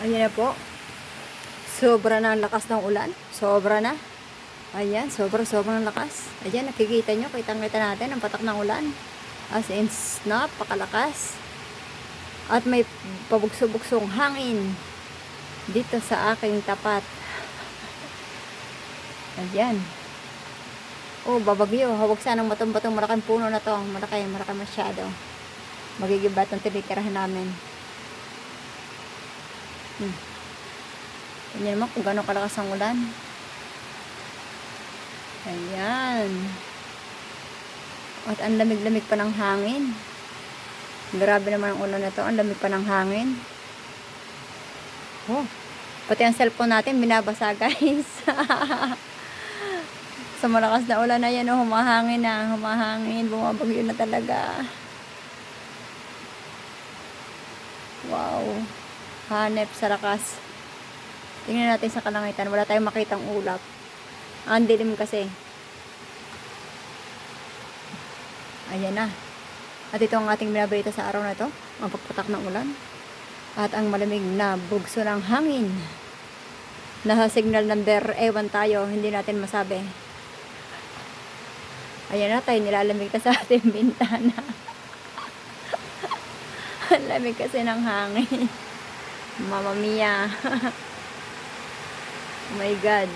Ayan na po. Sobra na ang lakas ng ulan. Sobra na. Ayan, sobra, sobra ng lakas. Ayan, nakikita nyo, kitang-kita natin ang patak ng ulan. As in, napakalakas. At may pabugso-bugsong hangin dito sa aking tapat. Ayan. Oh, babagyo. Huwag sanang matong-batong malaking puno na to. Malaki, malaki masyado. Magigibat ang tinitirahan namin. Hmm. Tingnan naman kung gano'ng kalakas ang ulan. Ayan. At ang lamig-lamig pa ng hangin. Grabe naman ang ulan na to. Ang lamig pa ng hangin. Oh. Pati ang cellphone natin binabasa guys. Sa malakas na ulan na yan, oh, humahangin na, humahangin, bumabagyo na talaga. Wow. Hanep sa lakas. Tingnan natin sa kalangitan. Wala tayong makitang ulap. Ang dilim kasi. Ayan na. At ito ang ating binabalita sa araw na ito. Ang pagpatak ng ulan. At ang malamig na bugso ng hangin. Nasa signal number, ewan tayo, hindi natin masabi. Ayan na tayo, nilalamig na sa ating bintana. Ang lamig kasi ng hangin. Mamma mia. oh my God.